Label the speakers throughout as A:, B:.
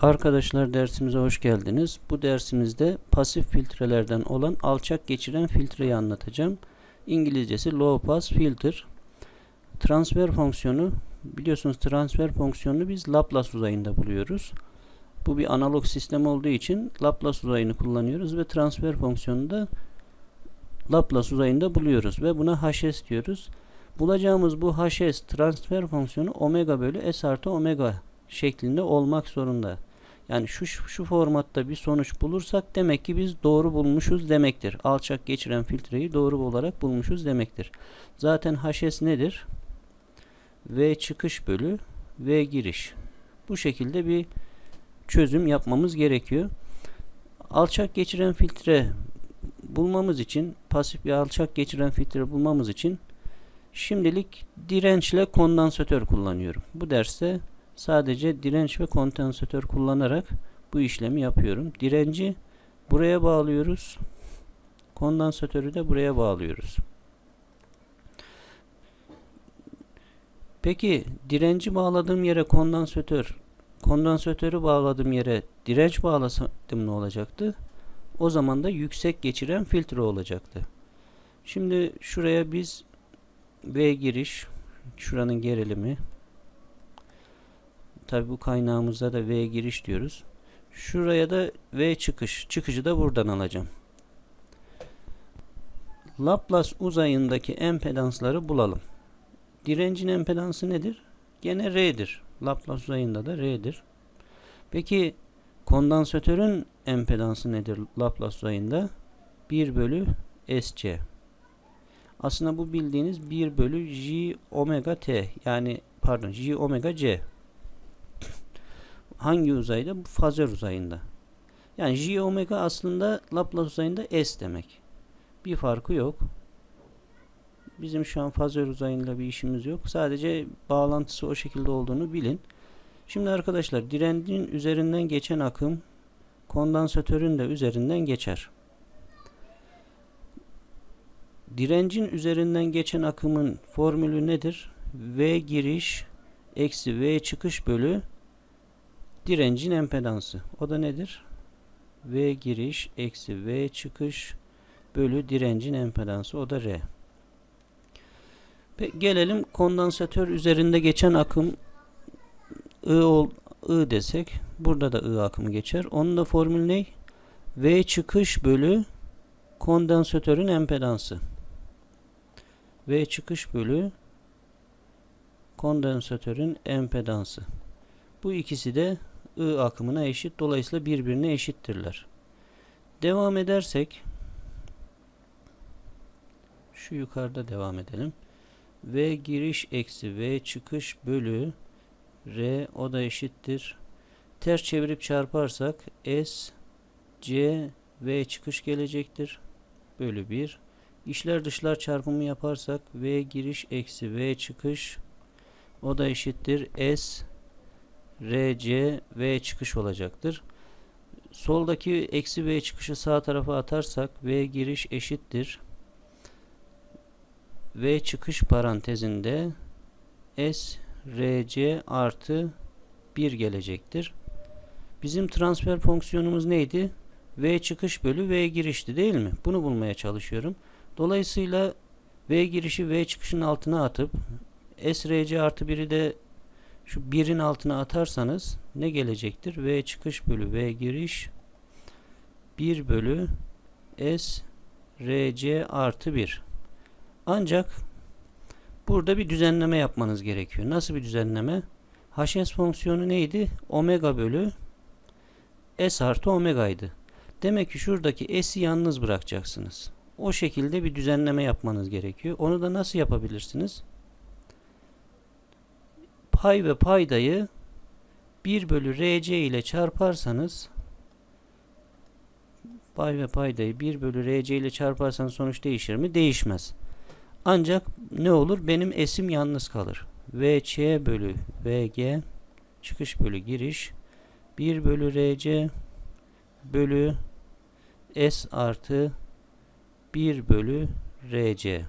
A: Arkadaşlar dersimize hoş geldiniz. Bu dersimizde pasif filtrelerden olan alçak geçiren filtreyi anlatacağım. İngilizcesi low pass filter. Transfer fonksiyonu biliyorsunuz transfer fonksiyonunu biz Laplace uzayında buluyoruz. Bu bir analog sistem olduğu için Laplace uzayını kullanıyoruz ve transfer fonksiyonunu da Laplace uzayında buluyoruz ve buna hs diyoruz. Bulacağımız bu hs transfer fonksiyonu omega bölü s artı omega şeklinde olmak zorunda. Yani şu, şu formatta bir sonuç bulursak demek ki biz doğru bulmuşuz demektir. Alçak geçiren filtreyi doğru olarak bulmuşuz demektir. Zaten HS nedir? V çıkış bölü V giriş. Bu şekilde bir çözüm yapmamız gerekiyor. Alçak geçiren filtre bulmamız için, pasif bir alçak geçiren filtre bulmamız için şimdilik dirençle kondansatör kullanıyorum. Bu derste Sadece direnç ve kondansatör kullanarak bu işlemi yapıyorum. Direnci buraya bağlıyoruz. Kondansatörü de buraya bağlıyoruz. Peki direnci bağladığım yere kondansatör, kondansatörü bağladığım yere direnç bağlasaydım ne olacaktı? O zaman da yüksek geçiren filtre olacaktı. Şimdi şuraya biz V giriş, şuranın gerilimi, Tabi bu kaynağımızda da V giriş diyoruz. Şuraya da V çıkış. Çıkışı da buradan alacağım. Laplace uzayındaki empedansları bulalım. Direncin empedansı nedir? Gene R'dir. Laplace uzayında da R'dir. Peki kondansatörün empedansı nedir Laplace uzayında? 1 bölü SC. Aslında bu bildiğiniz 1 bölü J omega T yani pardon J omega C hangi uzayda? Bu fazör uzayında. Yani J omega aslında Laplace uzayında S demek. Bir farkı yok. Bizim şu an fazör uzayıyla bir işimiz yok. Sadece bağlantısı o şekilde olduğunu bilin. Şimdi arkadaşlar direncin üzerinden geçen akım kondansatörün de üzerinden geçer. Direncin üzerinden geçen akımın formülü nedir? V giriş eksi V çıkış bölü direncin empedansı. O da nedir? V giriş eksi V çıkış bölü direncin empedansı. O da R. Ve gelelim kondansatör üzerinde geçen akım I, ol, I desek. Burada da I akımı geçer. Onun da formülü ne? V çıkış bölü kondansatörün empedansı. V çıkış bölü kondansatörün empedansı. Bu ikisi de I akımına eşit. Dolayısıyla birbirine eşittirler. Devam edersek şu yukarıda devam edelim. V giriş eksi V çıkış bölü R o da eşittir. Ters çevirip çarparsak S C V çıkış gelecektir. Bölü 1. İşler dışlar çarpımı yaparsak V giriş eksi V çıkış o da eşittir. S RC V çıkış olacaktır. Soldaki eksi V çıkışı sağ tarafa atarsak V giriş eşittir. V çıkış parantezinde S RC artı 1 gelecektir. Bizim transfer fonksiyonumuz neydi? V çıkış bölü V girişti değil mi? Bunu bulmaya çalışıyorum. Dolayısıyla V girişi V çıkışın altına atıp S RC artı 1'i de şu birin altına atarsanız ne gelecektir? V çıkış bölü V giriş 1 bölü S RC artı 1. Ancak burada bir düzenleme yapmanız gerekiyor. Nasıl bir düzenleme? HS fonksiyonu neydi? Omega bölü S artı omega'ydı. Demek ki şuradaki S'i yalnız bırakacaksınız. O şekilde bir düzenleme yapmanız gerekiyor. Onu da nasıl yapabilirsiniz? Pay ve paydayı 1 bölü RC ile çarparsanız pay ve paydayı 1 bölü RC ile çarparsanız sonuç değişir mi? Değişmez. Ancak ne olur? Benim esim yalnız kalır. VC bölü VG çıkış bölü giriş 1 bölü RC bölü S artı 1 bölü RC.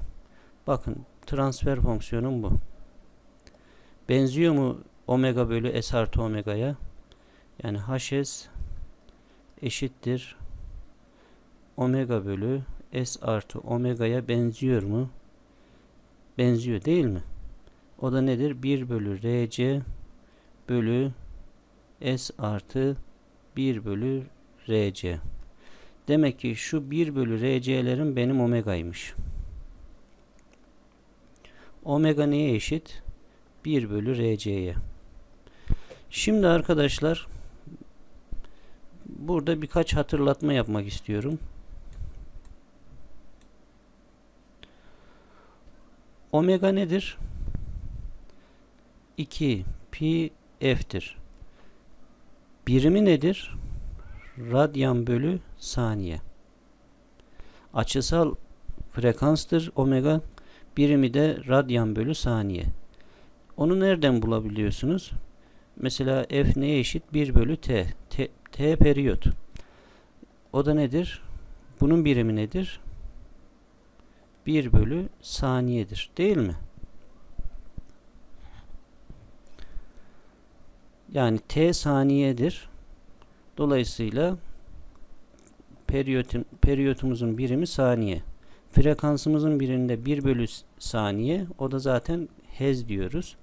A: Bakın transfer fonksiyonum bu. Benziyor mu omega bölü s artı omega'ya? Yani HS eşittir omega bölü S artı omega'ya benziyor mu? Benziyor değil mi? O da nedir? 1 bölü RC bölü S artı 1 bölü RC. Demek ki şu 1 bölü RC'lerin benim omegaymış. Omega neye eşit? 1 bölü RC'ye. Şimdi arkadaşlar burada birkaç hatırlatma yapmak istiyorum. Omega nedir? 2 pi f'tir. Birimi nedir? Radyan bölü saniye. Açısal frekanstır omega. Birimi de radyan bölü saniye. Onu nereden bulabiliyorsunuz? Mesela f neye eşit? 1 bölü t. t. T periyot. O da nedir? Bunun birimi nedir? 1 bölü saniyedir. Değil mi? Yani t saniyedir. Dolayısıyla periyotun, periyotumuzun birimi saniye. Frekansımızın birinde 1 bölü saniye. O da zaten hez diyoruz.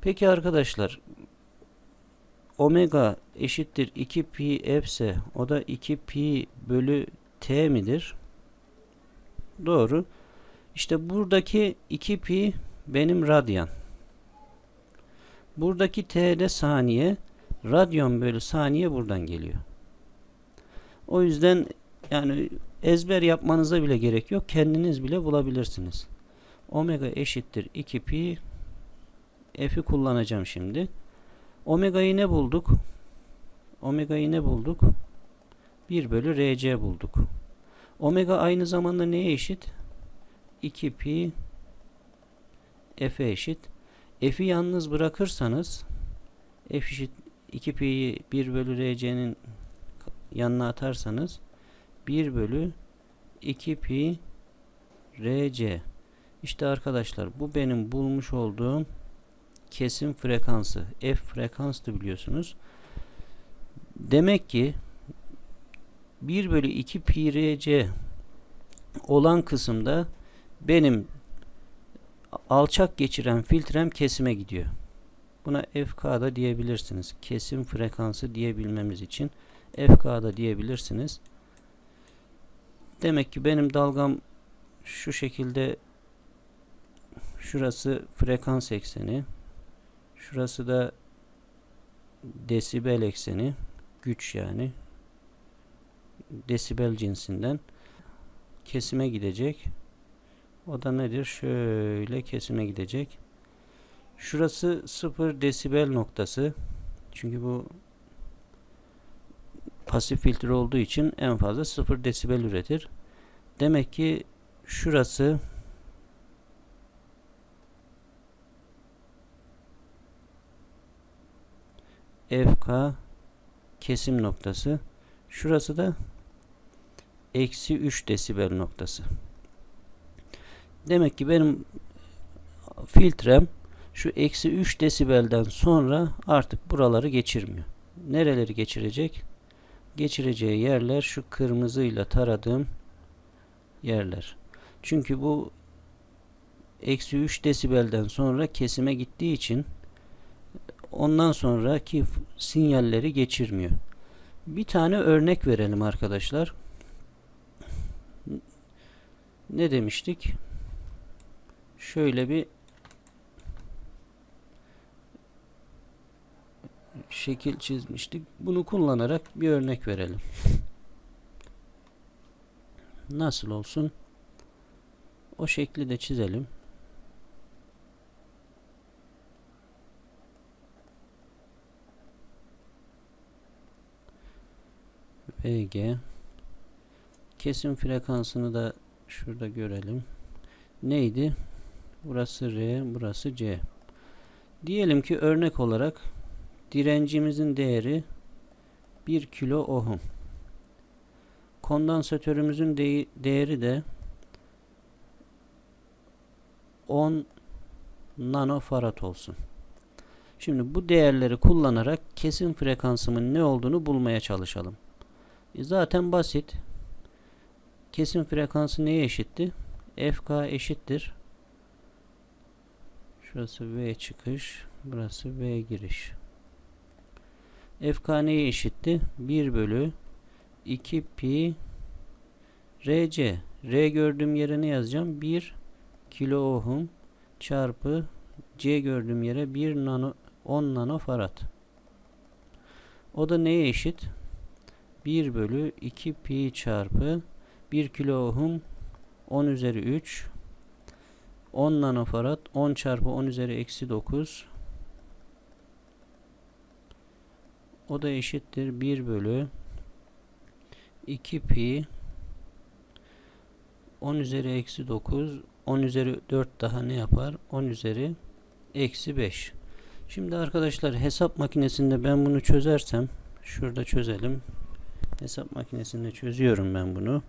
A: Peki arkadaşlar omega eşittir 2 pi f ise o da 2 pi bölü t midir? Doğru. İşte buradaki 2 pi benim radyan. Buradaki t'de saniye. Radyon bölü saniye buradan geliyor. O yüzden yani ezber yapmanıza bile gerek yok. Kendiniz bile bulabilirsiniz. Omega eşittir 2 pi f'i kullanacağım şimdi. Omega'yı ne bulduk? Omega'yı ne bulduk? 1 bölü rc bulduk. Omega aynı zamanda neye eşit? 2 pi f'e eşit. F'i yalnız bırakırsanız f eşit 2 pi'yi 1 bölü rc'nin yanına atarsanız 1 bölü 2 pi rc. İşte arkadaşlar bu benim bulmuş olduğum kesim frekansı. F frekanstı biliyorsunuz. Demek ki 1 bölü 2 pi rc olan kısımda benim alçak geçiren filtrem kesime gidiyor. Buna FK'da diyebilirsiniz. Kesim frekansı diyebilmemiz için FK'da diyebilirsiniz. Demek ki benim dalgam şu şekilde şurası frekans ekseni şurası da desibel ekseni güç yani desibel cinsinden kesime gidecek. O da nedir? Şöyle kesime gidecek. Şurası 0 desibel noktası. Çünkü bu pasif filtre olduğu için en fazla 0 desibel üretir. Demek ki şurası FK kesim noktası. Şurası da eksi 3 desibel noktası. Demek ki benim filtrem şu eksi 3 desibelden sonra artık buraları geçirmiyor. Nereleri geçirecek? Geçireceği yerler şu kırmızıyla taradığım yerler. Çünkü bu eksi 3 desibelden sonra kesime gittiği için ondan sonraki sinyalleri geçirmiyor. Bir tane örnek verelim arkadaşlar. Ne demiştik? Şöyle bir şekil çizmiştik. Bunu kullanarak bir örnek verelim. Nasıl olsun? O şekli de çizelim. VG kesim frekansını da şurada görelim. Neydi? Burası R, burası C. Diyelim ki örnek olarak direncimizin değeri 1 kilo ohm. Kondansatörümüzün de değeri de 10 nanofarad olsun. Şimdi bu değerleri kullanarak kesim frekansımın ne olduğunu bulmaya çalışalım. E zaten basit. Kesim frekansı neye eşitti? FK eşittir. Şurası V çıkış. Burası V giriş. FK neye eşitti? 1 bölü 2 pi RC. R gördüğüm yere ne yazacağım? 1 kilo ohm çarpı C gördüğüm yere 1 nano 10 nanofarad. O da neye eşit? 1 bölü 2 pi çarpı 1 kilo ohm 10 üzeri 3 10 nanofarad 10 çarpı 10 üzeri eksi 9 o da eşittir 1 bölü 2 pi 10 üzeri eksi 9 10 üzeri 4 daha ne yapar? 10 üzeri eksi 5 şimdi arkadaşlar hesap makinesinde ben bunu çözersem şurada çözelim hesap makinesinde çözüyorum ben bunu.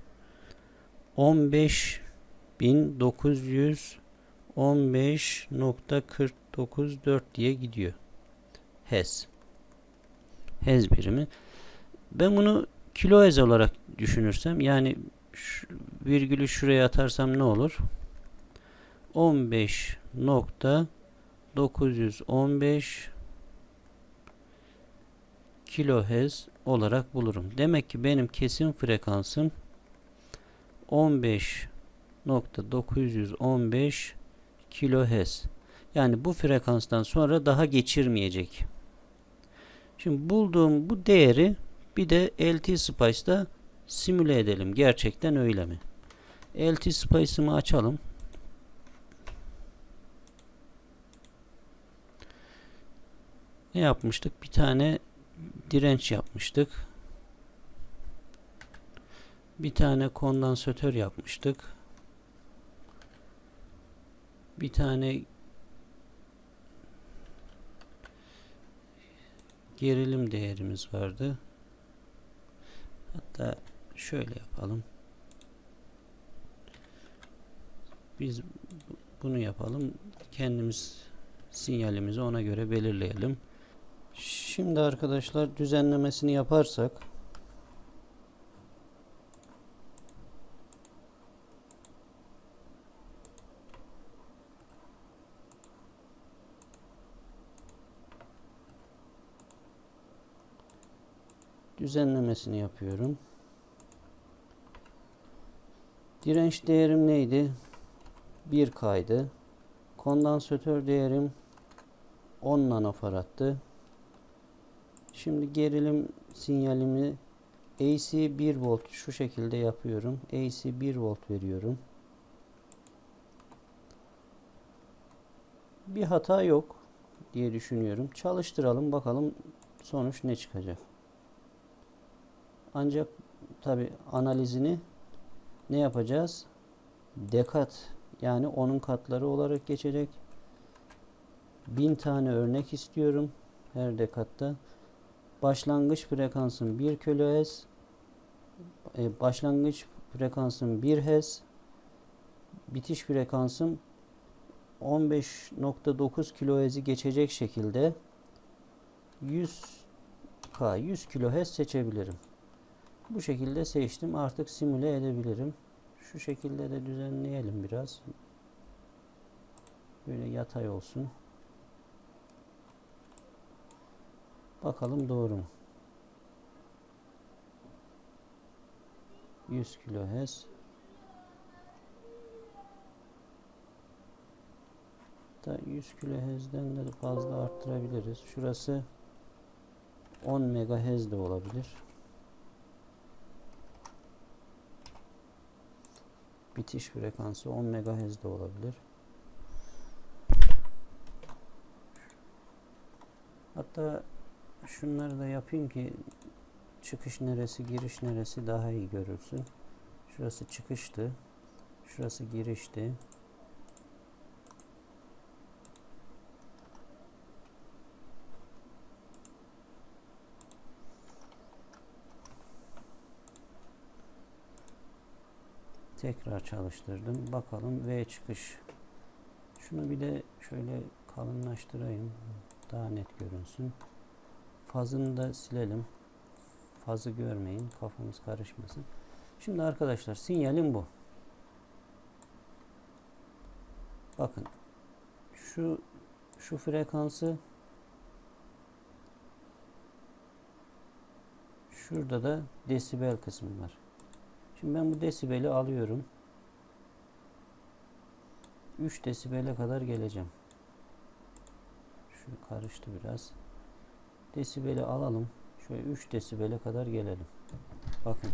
A: 15.915.494 diye gidiyor. Hez. Hez birimi. Ben bunu kilohez olarak düşünürsem yani şu, virgülü şuraya atarsam ne olur? 15.915 kilohez olarak bulurum. Demek ki benim kesim frekansım 15.915 kilohez. Yani bu frekanstan sonra daha geçirmeyecek. Şimdi bulduğum bu değeri bir de LT Spice'da simüle edelim. Gerçekten öyle mi? LT Spice'ımı açalım. Ne yapmıştık? Bir tane direnç yapmıştık. Bir tane kondansatör yapmıştık. Bir tane gerilim değerimiz vardı. Hatta şöyle yapalım. Biz bunu yapalım. Kendimiz sinyalimizi ona göre belirleyelim. Şimdi arkadaşlar düzenlemesini yaparsak düzenlemesini yapıyorum. Direnç değerim neydi? 1 kaydı. Kondansatör değerim 10 nanofarattı. Şimdi gerilim sinyalimi AC 1 volt şu şekilde yapıyorum. AC 1 volt veriyorum. Bir hata yok diye düşünüyorum. Çalıştıralım bakalım sonuç ne çıkacak. Ancak tabi analizini ne yapacağız? Dekat yani onun katları olarak geçecek. Bin tane örnek istiyorum her dekatta. Başlangıç frekansım 1 kHz. E, başlangıç frekansım 1 Hz. Bitiş frekansım 15.9 kHz'i geçecek şekilde 100 K 100 kHz seçebilirim. Bu şekilde seçtim. Artık simüle edebilirim. Şu şekilde de düzenleyelim biraz. Böyle yatay olsun. Bakalım doğru mu? 100 kHz da 100 kHz'den de fazla arttırabiliriz. Şurası 10 MHz de olabilir. Bitiş frekansı 10 MHz de olabilir. Hatta şunları da yapayım ki çıkış neresi giriş neresi daha iyi görülsün. Şurası çıkıştı. Şurası girişti. Tekrar çalıştırdım. Bakalım V çıkış. Şunu bir de şöyle kalınlaştırayım. daha net görünsün. Fazını da silelim. Fazı görmeyin. Kafamız karışmasın. Şimdi arkadaşlar sinyalim bu. Bakın şu şu frekansı şurada da desibel kısmı var. Şimdi ben bu desibeli alıyorum. 3 desibele kadar geleceğim. Şu karıştı biraz. Desibeli alalım. Şöyle 3 desibele kadar gelelim. Bakın.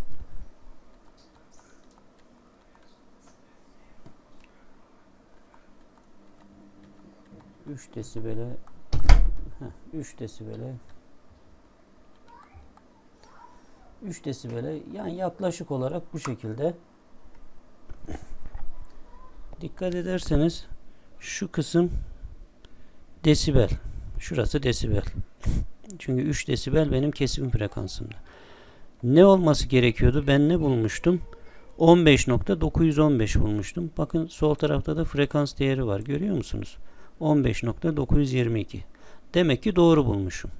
A: Üç desibele heh, 3 desibele 3 desibele yani yaklaşık olarak bu şekilde dikkat ederseniz şu kısım desibel şurası desibel çünkü 3 desibel benim kesim frekansımda ne olması gerekiyordu ben ne bulmuştum 15.915 bulmuştum bakın sol tarafta da frekans değeri var görüyor musunuz 15.922 demek ki doğru bulmuşum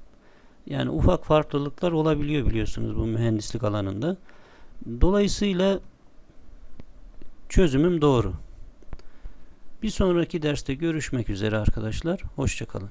A: yani ufak farklılıklar olabiliyor biliyorsunuz bu mühendislik alanında. Dolayısıyla çözümüm doğru. Bir sonraki derste görüşmek üzere arkadaşlar. Hoşçakalın.